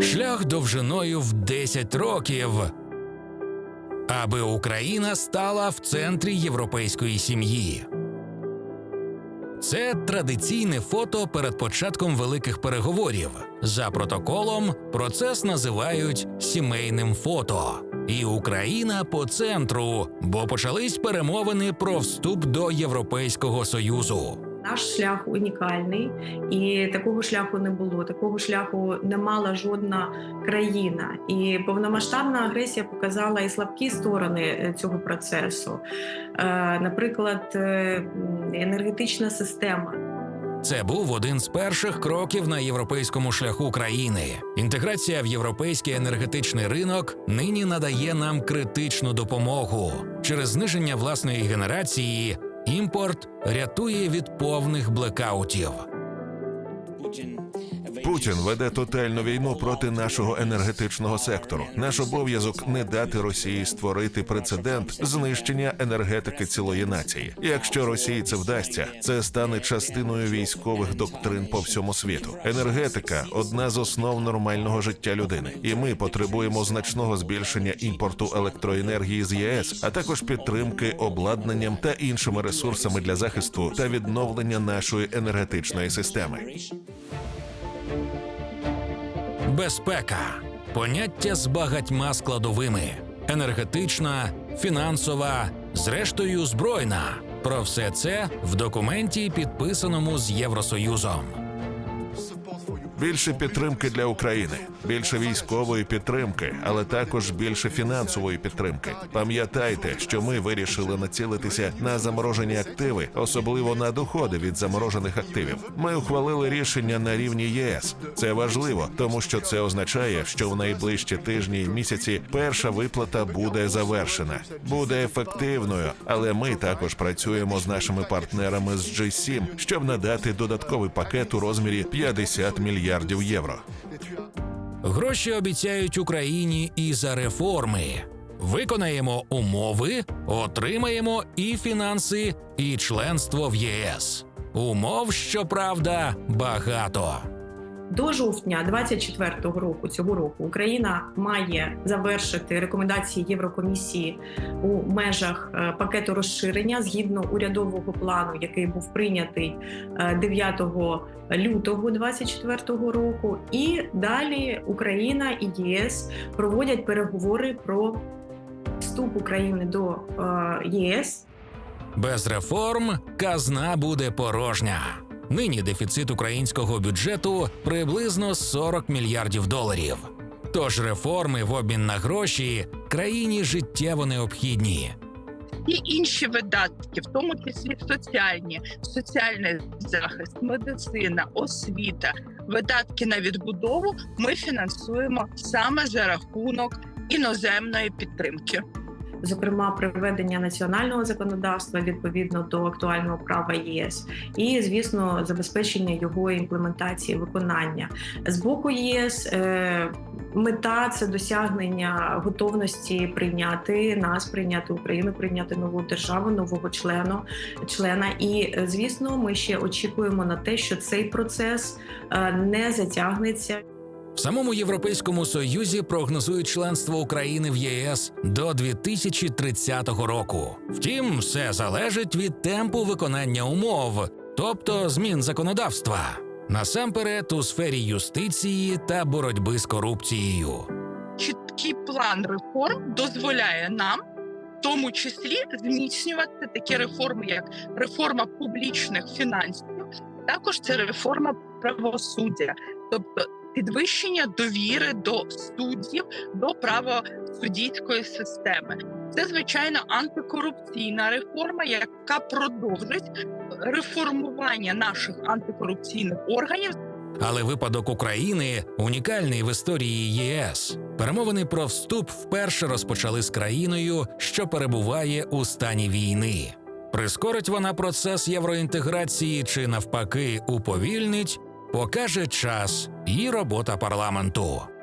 Шлях довжиною в 10 років. Аби Україна стала в центрі європейської сім'ї. Це традиційне фото перед початком великих переговорів. За протоколом процес називають сімейним фото. І Україна по центру, бо почались перемовини про вступ до Європейського Союзу. Наш шлях унікальний, і такого шляху не було. Такого шляху не мала жодна країна. І повномасштабна агресія показала і слабкі сторони е, цього процесу. Е, Наприклад, е, енергетична система. Це був один з перших кроків на європейському шляху країни. Інтеграція в європейський енергетичний ринок нині надає нам критичну допомогу. Через зниження власної генерації імпорт рятує від повних блекаутів. Путін веде тотальну війну проти нашого енергетичного сектору. Наш обов'язок не дати Росії створити прецедент знищення енергетики цілої нації. Якщо Росії це вдасться, це стане частиною військових доктрин по всьому світу. Енергетика одна з основ нормального життя людини, і ми потребуємо значного збільшення імпорту електроенергії з ЄС, а також підтримки обладнанням та іншими ресурсами для захисту та відновлення нашої енергетичної системи. Безпека поняття з багатьма складовими: енергетична, фінансова, зрештою збройна. Про все це в документі, підписаному з Євросоюзом. Більше підтримки для України, більше військової підтримки, але також більше фінансової підтримки. Пам'ятайте, що ми вирішили націлитися на заморожені активи, особливо на доходи від заморожених активів. Ми ухвалили рішення на рівні ЄС. Це важливо, тому що це означає, що в найближчі тижні і місяці перша виплата буде завершена, буде ефективною. Але ми також працюємо з нашими партнерами з G7, щоб надати додатковий пакет у розмірі 50 мільярдів євро. Гроші обіцяють Україні і за реформи. Виконаємо умови, отримаємо і фінанси, і членство в ЄС. Умов, щоправда, багато. До жовтня 24-го року цього року Україна має завершити рекомендації Єврокомісії у межах е, пакету розширення згідно урядового плану, який був прийнятий е, 9 лютого 24-го року. І далі Україна і ЄС проводять переговори про вступ України до е, ЄС. Без реформ казна буде порожня. Нині дефіцит українського бюджету приблизно 40 мільярдів доларів. Тож реформи в обмін на гроші країні життєво необхідні. і інші видатки, в тому числі соціальні, соціальний захист, медицина, освіта, видатки на відбудову ми фінансуємо саме за рахунок іноземної підтримки. Зокрема приведення національного законодавства відповідно до актуального права ЄС, і звісно, забезпечення його імплементації, виконання з боку ЄС. Е, Мета це досягнення готовності прийняти нас, прийняти Україну, прийняти нову державу, нового члену члена. І е, звісно, ми ще очікуємо на те, що цей процес е, не затягнеться. В самому Європейському Союзі прогнозують членство України в ЄС до 2030 року. Втім, все залежить від темпу виконання умов, тобто змін законодавства, насамперед у сфері юстиції та боротьби з корупцією. Чіткий план реформ дозволяє нам. В тому числі зміцнювати такі реформи, як реформа публічних фінансів, також це реформа правосуддя, тобто підвищення довіри до суддів, до правосуддійської системи. Це звичайно антикорупційна реформа, яка продовжить реформування наших антикорупційних органів Але випадок України унікальний в історії ЄС. Перемовини про вступ вперше розпочали з країною, що перебуває у стані війни. Прискорить вона процес євроінтеграції чи навпаки уповільнить, покаже час і робота парламенту.